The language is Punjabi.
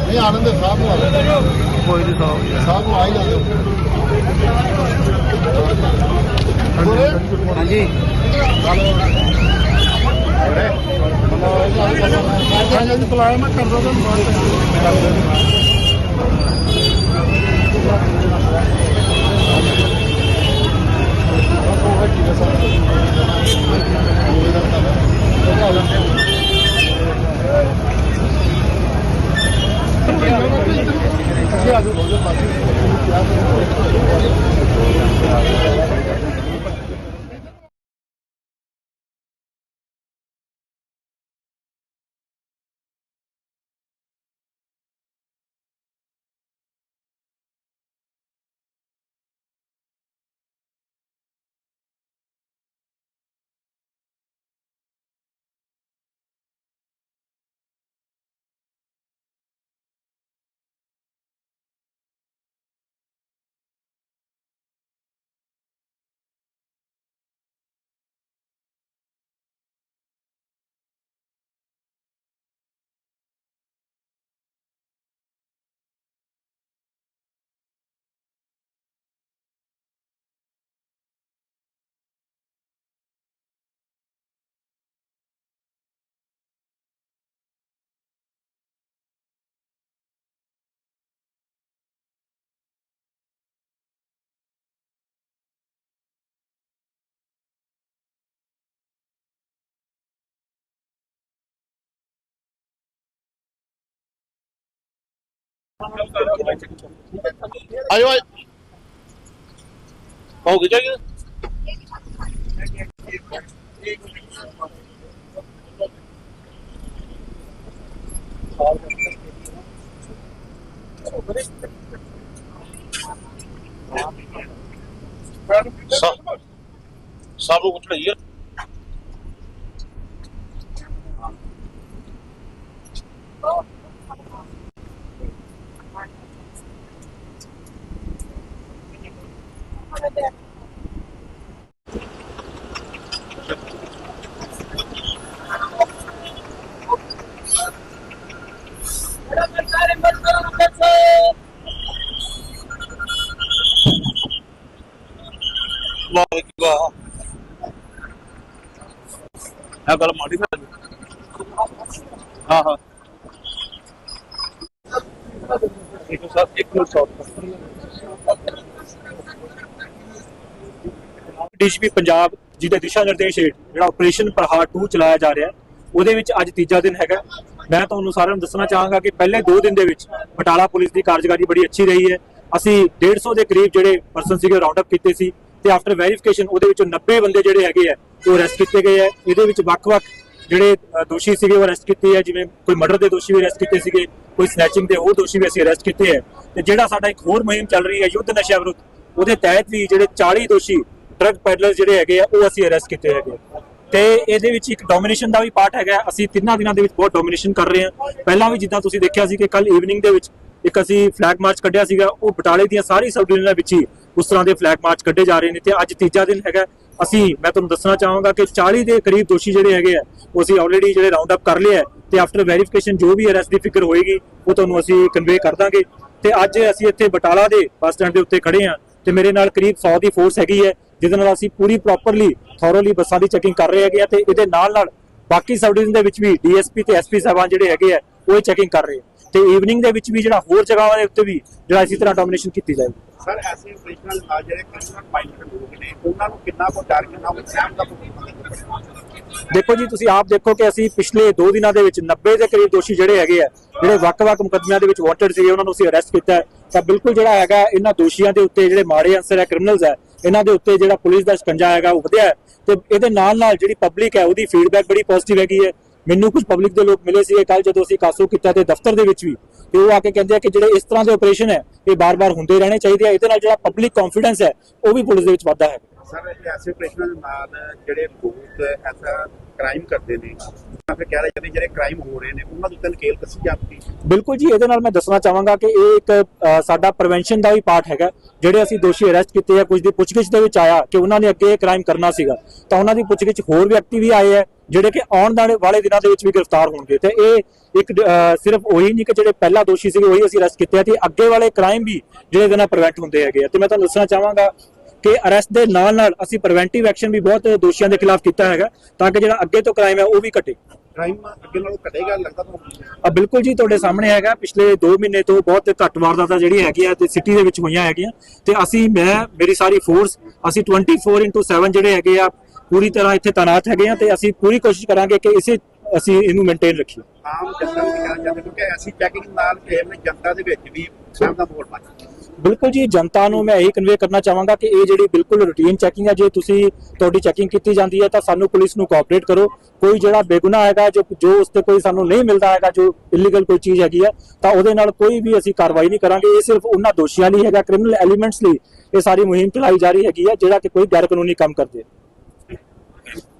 ਨਹੀਂ ਆਨੰਦ ਸਾਹਿਬ ਨੂੰ ਆ ਜਾਓ। ਕੋਈ ਨਹੀਂ ਸਾਹਿਬ ਸਾਹਿਬ ਨੂੰ ਆ ਹੀ ਜਾਂਦੇ ਹਾਂਜੀ। ਹਾਂਜੀ। ਬੁਲਾਇਆ ਮੈਂ ਕਰਦਾ ਤੁਹਾਨੂੰ ਬਾਅਦ ਪਿੱਛੇ ਆ ਜਾਓ ਬਾਕੀ ਆਇਓ ਆਇਓ। ਹੋ ਗਿਆ ਜੀ ਸਭ ਨੂੰ ਚੜਾਈਏ ਵਾਹ ਜੀ ਵਾਹ ਇਹ ਗੱਲ ਮਾੜੀ ਨਾ ਹਾਂ ਹਾਂ ਇੱਕ ਸਾਥ ਇੱਕ ਮਿੰਟ ਸ਼ਾਟ ਡੀਸੀਪੀ ਪੰਜਾਬ ਜਿਹਦੇ ਦਿਸ਼ਾ ਨਿਰਦੇਸ਼ ਹੇਠ ਜਿਹੜਾ ਆਪਰੇਸ਼ਨ ਪ੍ਰਹਾਰ 2 ਚਲਾਇਆ ਜਾ ਰਿਹਾ ਹੈ, ਉਹਦੇ ਵਿੱਚ ਅੱਜ ਤੀਜਾ ਦਿਨ ਹੈਗਾ। ਮੈਂ ਤੁਹਾਨੂੰ ਸਾਰਿਆਂ ਨੂੰ ਦੱਸਣਾ ਚਾਹਾਂਗਾ ਕਿ ਪਹਿਲੇ 2 ਦਿਨ ਦੇ ਵਿੱਚ ਬਟਾਲਾ ਪੁਲਿਸ ਦੀ ਕਾਰਜਕਾਰੀ ਬੜੀ ਅੱਛੀ ਰਹੀ ਹੈ। ਅਸੀਂ 150 ਦੇ ਕਰੀਬ ਜਿਹੜੇ ਪਰਸਨ ਸੀਗੇ ਰਾਉਂਡ ਅਪ ਕੀਤੇ ਸੀ ਤੇ ਆਫਟਰ ਵੈਰੀਫਿਕੇਸ਼ਨ ਉਹਦੇ ਵਿੱਚੋਂ 90 ਬੰਦੇ ਜਿਹੜੇ ਹੈਗੇ ਆ ਉਹ ਅਰੈਸਟ ਕੀਤੇ ਗਏ ਆ ਇਹਦੇ ਵਿੱਚ ਵੱਖ-ਵੱਖ ਜਿਹੜੇ ਦੋਸ਼ੀ ਸੀਗੇ ਉਹ ਅਰੈਸਟ ਕੀਤੇ ਆ ਜਿਵੇਂ ਕੋਈ ਮਰਡਰ ਦੇ ਦੋਸ਼ੀ ਵੀ ਅਰੈਸਟ ਕੀਤੇ ਸੀਗੇ, ਕੋਈ ਸਨੈਚਿੰਗ ਦੇ ਹੋਰ ਦੋਸ਼ੀ ਵੀ ਅਸੀਂ ਅਰੈਸਟ ਕੀਤੇ ਆ ਤੇ ਜਿਹੜਾ ਸਾਡਾ ਇੱਕ ਹੋਰ ਮੁਹਿੰਮ ਚੱਲ ਰਹੀ ਹੈ ਯੁੱਧ ਨਸ਼ਾ ਵਿਰੁੱਧ, ਉਹਦੇ ਤਹਿਤ ਵੀ ਜਿਹੜੇ 40 ਦੋਸ਼ੀ ਡਰੱਗ ਪੈਡਲਰ ਜਿਹੜੇ ਹੈਗੇ ਆ, ਉਹ ਅਸੀਂ ਅਰੈਸਟ ਕੀਤੇ ਹੈਗੇ ਆ। ਤੇ ਇਹਦੇ ਵਿੱਚ ਇੱਕ ਡੋਮੀਨੇਸ਼ਨ ਦਾ ਵੀ ਪਾਰਟ ਹੈਗਾ ਅਸੀਂ ਤਿੰਨਾਂ ਦਿਨਾਂ ਦੇ ਵਿੱਚ ਬਹੁਤ ਡੋਮੀਨੇਸ਼ਨ ਕਰ ਰਹੇ ਹਾਂ। ਪਹਿਲਾਂ ਵੀ ਜਿੱਦਾਂ ਤੁਸੀਂ ਦੇਖਿਆ ਸੀ ਕਿ ਕੱਲ ਈਵਨਿੰਗ ਦੇ ਵਿੱਚ ਇੱਕ ਅਸੀਂ ਫਲੈਗ ਮਾਰਚ ਕੱਢਿਆ ਸੀਗਾ। ਉਹ ਬਟਾਲੇ ਦੀਆਂ ਸਾਰੀ ਸਬ ਡਿਵੀਜ਼ਨਾਂ ਵਿੱਚ ਹੀ ਉਸ ਤਰ੍ਹਾਂ ਦੇ ਫਲੈਗ ਮਾਰਚ ਕੱਢੇ ਜਾ ਰਹੇ ਨੇ ਤੇ ਅੱਜ ਤੀਜਾ ਦਿਨ ਹੈਗਾ ਅਸੀਂ, ਮੈਂ ਤੁਹਾਨੂੰ ਦੱਸਣਾ ਚਾਹਾਂਗਾ ਕਿ 40 ਦੇ ਕਰੀਬ ਦੋਸ਼ੀ ਜਿਹੜੇ ਹੈਗੇ ਆ, ਉਹ ਅਸੀਂ ਆਲਰੇਡੀ ਜਿਹੜੇ ਰਾਉਂਡ ਅਪ ਕਰ ਲਿਆ ਹੈ ਤੇ ਆਫਟਰ ਵੈਰੀਫਿਕੇਸ਼ਨ ਜੋ ਵੀ ਅਰੈਸਟ ਦੀ ਫਿਕਰ ਹੋਏਗੀ, ਉਹ ਤੁਹਾਨੂੰ ਅਸੀਂ ਕਨਵੇ ਕਰ ਦਾਂਗੇ। ਤੇ ਅੱਜ ਅਸੀਂ ਇੱਥੇ ਬਟਾਲਾ ਦੇ ਬੱਸ ਸਟੈਂਡ ਦੇ ਉੱਤੇ ਖੜੇ ਹਾਂ ਤੇ ਮੇਰੇ ਨਾਲ ਕਰੀਬ 100 ਦੀ ਫੋਰਸ ਹੈਗੀ ਹੈ। ਜਿਹਦੇ ਨਾਲ ਅਸੀਂ ਪੂਰੀ ਪ੍ਰੋਪਰਲੀ ਥੋਰੋਲੀ ਬੱਸਾਂ ਦੀ ਚੈਕਿੰਗ ਕਰ ਰਹੇ ਹੈਗੇ ਆ ਤੇ ਇਹਦੇ ਨਾਲ ਨਾਲ ਬਾਕੀ ਸਬ ਡਿਵੀਜ਼ਨ ਦੇ ਵਿੱਚ ਵੀ ਡੀਐਸਪੀ ਤੇ ਐਸਪੀ ਸਾਹਿਬਾਨ ਜਿਹੜੇ ਹੈਗੇ ਆ ਉਹ ਇਹ ਚੈਕਿੰਗ ਕਰ ਰਹੇ ਤੇ ਈਵਨਿੰਗ ਦੇ ਵਿੱਚ ਵੀ ਜਿਹੜਾ ਹੋਰ ਜਗ੍ਹਾਵਾਂ ਦੇ ਉੱਤੇ ਵੀ ਜਿਹੜਾ ਇਸੇ ਤਰ੍ਹਾਂ ਡੋਮੀਨੇਸ਼ਨ ਕੀਤੀ ਜਾਏਗੀ। ਸਰ ਐਸੇ ਆਪਰੇਸ਼ਨਲ ਆ ਜਿਹੜੇ ਕ੍ਰਿਮੀਨਲ ਮਾਈਂਡਡ ਲੋਕ ਨੇ ਉਹਨਾਂ ਨੂੰ ਕਿੰਨਾ ਕੋ ਡਰ ਕਿੰਨਾ ਕੋ ਸਹਿਮ ਦਾ ਦੇਖੋ ਜੀ ਤੁਸੀਂ ਆਪ ਦੇਖੋ ਕਿ ਅਸੀਂ ਪਿਛਲੇ 2 ਦਿਨਾਂ ਦੇ ਵਿੱਚ 90 ਦੇ ਕਰੀਬ ਦੋਸ਼ੀ ਜਿਹੜੇ ਹੈਗੇ ਆ ਜਿਹੜੇ ਵੱਖ-ਵੱਖ ਮੁਕੱਦਮਿਆਂ ਦੇ ਵਿੱਚ ਵਾਂਟਡ ਸੀਗੇ ਉਹਨਾਂ ਨੂੰ ਅਸੀਂ ਅਰੈਸਟ ਕੀਤਾ। ਤਾਂ ਬਿਲਕੁਲ ਜਿਹੜਾ ਹੈਗਾ ਇਹਨਾਂ ਦੋਸ਼ੀਆਂ ਦੇ ਉੱਤੇ ਜਿਹੜੇ ਮਾੜੇ ਅਨਸਰ ਹੈ ਕ੍ਰਿਮੀਨਲਸ ਹੈ ਇਹਨਾਂ ਦੇ ਉੱਤੇ ਜਿਹੜਾ ਪੁਲਿਸ ਦਾ ਸ਼ਿਕੰਜਾ ਹੈਗਾ ਉਹ ਵਧਿਆ ਹੈ। ਤੇ ਇਹਦੇ ਨਾਲ ਨਾਲ ਜਿਹੜੀ ਪਬਲਿਕ ਹੈ, ਉਹਦੀ ਫੀਡਬੈਕ ਬੜੀ ਪੋਜ਼ਿਟਿਵ ਹੈਗੀ ਹੈ। ਮੈਨੂੰ ਕੁਝ ਪਬਲਿਕ ਦੇ ਲੋਕ ਮਿਲੇ ਸੀਗੇ ਕੱਲ ਜਦੋਂ ਅਸੀਂ ਕਾਸੂ ਕੀਤਾ ਤੇ ਦਫ਼ਤਰ ਦੇ ਵਿੱਚ ਵੀ। ਤੇ ਉਹ ਆ ਕੇ ਕਹਿੰਦੇ ਆ ਕਿ ਜਿਹੜੇ ਇਸ ਤਰ੍ਹਾਂ ਦੇ ਆਪਰੇਸ਼ਨ ਹੈ, ਇਹ ਬਾਰ-ਬਾਰ ਹੁੰਦੇ ਰਹਿਣੇ ਚਾਹੀਦੇ ਆ। ਇਹਦੇ ਨਾਲ ਜਿਹੜਾ ਪਬਲਿਕ ਕੌਨਫੀਡੈਂਸ ਹੈ, ਉਹ ਵੀ ਪੁਲਿਸ ਦੇ ਵਿੱਚ ਵਾਧਾ ਹੈ। ਸਰ ਐਸੇ ਆਪਰੇਸ਼ਨਾਂ ਦੇ ਨਾਲ ਜਿਹੜੇ ਲੋਕ ਐਸਾ ਕ੍ਰਾਈਮ ਕਰਦੇ ਨੇ। ਤਾਂ ਫਿਰ ਕਹਿ ਰਹੇ ਜਾਂਦੇ ਜਿਹੜੇ ਕ੍ਰਾਈਮ ਹੋ ਰਹੇ ਨੇ, ਉਹਨਾਂ ਦੇ ਉੱਤੇ ਨਕੇਲ ਜਾਂਦੀ। ਬਿਲਕੁਲ ਜੀ, ਇਹਦੇ ਨਾਲ ਮੈਂ ਦੱਸਣਾ ਚਾਹਾਂਗਾ ਕਿ ਇਹ ਇੱਕ ਸਾਡਾ ਪ੍ਰੀਵੈਂਸ਼ਨ ਦਾ ਵੀ ਪਾਰਟ ਹੈਗਾ। ਜਿਹੜੇ ਅਸੀਂ ਦੋਸ਼ੀ ਅਰੈਸਟ ਕੀਤੇ ਆ, ਕੁਝ ਦੀ ਪੁੱਛਗਿੱਛ ਦੇ ਵਿੱਚ ਆਇਆ ਕਿ ਉਹਨਾਂ ਨੇ ਅੱਗੇ ਇਹ ਕ੍ਰਾਈਮ ਕਰਨਾ ਸੀਗਾ, ਤਾਂ ਉਹਨਾਂ ਦੀ ਪੁੱਛਗਿੱਛ ਹੋਰ ਵਿਅਕਤੀ ਵੀ ਆਏ ਆ, ਜਿਹੜੇ ਕਿ ਆਉਣ ਵਾਲੇ ਦਿਨਾਂ ਦੇ ਵਿੱਚ ਵੀ ਗ੍ਰਿਫਤਾਰ ਹੋਣਗੇ। ਤੇ ਇਹ ਇੱਕ ਸਿਰਫ ਉਹੀ ਨਹੀਂ ਕਿ ਜਿਹੜੇ ਪਹਿਲਾ ਦੋਸ਼ੀ ਸੀਗੇ, ਉਹੀ ਅਸੀਂ ਅਰੈਸਟ ਕੀਤੇ ਆ, ਤੇ ਅੱਗੇ ਵਾਲੇ ਕ੍ਰਾਈਮ ਵੀ ਜਿਹੜੇ ਇਹਦੇ ਪ੍ਰੀਵੈਂਟ ਹੁੰਦੇ ਹੈਗੇ ਤੇ ਮੈਂ ਤੁਹਾਨੂੰ ਦੱਸਣਾ ਚਾਹਾਂਗਾ ਕਿ ਅਰੈਸਟ ਦੇ ਨਾਲ ਨਾਲ ਅਸੀਂ ਪ੍ਰੀਵੈਂਟਿਵ ਐਕਸ਼ਨ ਵੀ ਬਹੁਤ ਦੋਸ਼ੀਆਂ ਦੇ ਖਿਲਾਫ ਕੀਤਾ ਹੈਗਾ ਤਾਂ ਕਿ ਜਿਹੜਾ ਅੱਗੇ ਤੋਂ ਕ੍ਰਾਈਮ ਹੈ ਉਹ ਵੀ ਘਟੇ। ਕ੍ਰਾਈਮ ਅੱਗੇ ਨਾਲੋਂ ਘਟੇਗਾ ਲੱਗਦਾ ਤੁਹਾਨੂੰ ਆ ਬਿਲਕੁਲ ਜੀ ਤੁਹਾਡੇ ਸਾਹਮਣੇ ਹੈਗਾ। ਪਿਛਲੇ 2 ਮਹੀਨੇ ਤੋਂ ਬਹੁਤ ਘੱਟ ਵਾਰਦਾਤਾਂ ਜਿਹੜੀ ਹੈਗੀਆਂ ਤੇ ਸਿਟੀ ਦੇ ਵਿੱਚ ਹੋਈਆਂ ਹੈਗੀਆਂ। ਤੇ ਅਸੀਂ ਮੈਂ ਮੇਰੀ ਸਾਰੀ ਫੋਰਸ ਅਸੀਂ 24/7 ਜਿਹੜੇ ਹੈਗੇ ਆ ਪੂਰੀ ਤਰ੍ਹਾਂ ਇੱਥੇ ਤਾਇਨਾਤ ਹੈਗੇ ਆ ਤੇ ਅਸੀਂ ਪੂਰੀ ਕੋਸ਼ਿਸ਼ ਕਰਾਂਗੇ ਕਿ ਇਸੇ ਅਸੀਂ ਇਹਨੂੰ ਮੇਨਟੇਨ ਰੱਖੀਏ। ਆਮ ਜਨਤਾ ਨੂੰ ਕਹਿਣਾ ਚਾਹੁੰਦੇ ਕਿਉਂਕਿ ਐਸੀ ਚੈਕਿੰਗ ਨਾਲ ਨੇ ਜਨਤਾ ਦੇ ਵਿੱਚ ਵੀ ਸਹਿਮ ਦਾ ਜਾਂਦਾ। ਬਿਲਕੁਲ ਜੀ, ਜਨਤਾ ਨੂੰ ਮੈਂ ਇਹੀ ਕਨਵੇ ਕਰਨਾ ਚਾਹਾਂਗਾ ਕਿ ਇਹ ਜਿਹੜੀ ਬਿਲਕੁਲ ਰੂਟੀਨ ਚੈਕਿੰਗ ਹੈ ਜੇ ਤੁਸੀਂ ਤੁਹਾਡੀ ਚੈਕਿੰਗ ਕੀਤੀ ਜਾਂਦੀ ਹੈ ਤਾਂ ਸਾਨੂੰ ਪੁਲਿਸ ਨੂੰ ਕੋਆਪਰੇਟ ਕਰੋ। ਕੋਈ ਜਿਹੜਾ ਬੇਗੁਨਾਹ ਹੈਗਾ, ਜੋ ਜੋ ਉਸ ਤੇ ਕੋਈ ਸਾਨੂੰ ਨਹੀਂ ਮਿਲਦਾ ਹੈਗਾ, ਜੋ ਇਲੀਗਲ ਕੋਈ ਚੀਜ਼ ਹੈਗੀ ਹੈ ਤਾਂ ਉਹਦੇ ਨਾਲ ਕੋਈ ਵੀ ਅਸੀਂ ਕਾਰਵਾਈ ਨਹੀਂ ਕਰਾਂਗੇ। ਇਹ ਸਿਰਫ ਉਹਨਾਂ ਦੋਸ਼ੀਆਂ ਲਈ ਹੈਗਾ ਕ੍ਰਿਮੀਨਲ ਐਲੀਮੈਂਟਸ ਲਈ ਇਹ ਸਾਰੀ ਮੁਹਿੰਮ ਚਲਾਈ ਜਾ ਰਹੀ ਹੈਗੀ ਹੈ ਜਿਹੜਾ ਕਿ ਕੋਈ ਗੈਰ ਕਾਨੂੰਨੀ ਕੰਮ ਕਰਦੇ।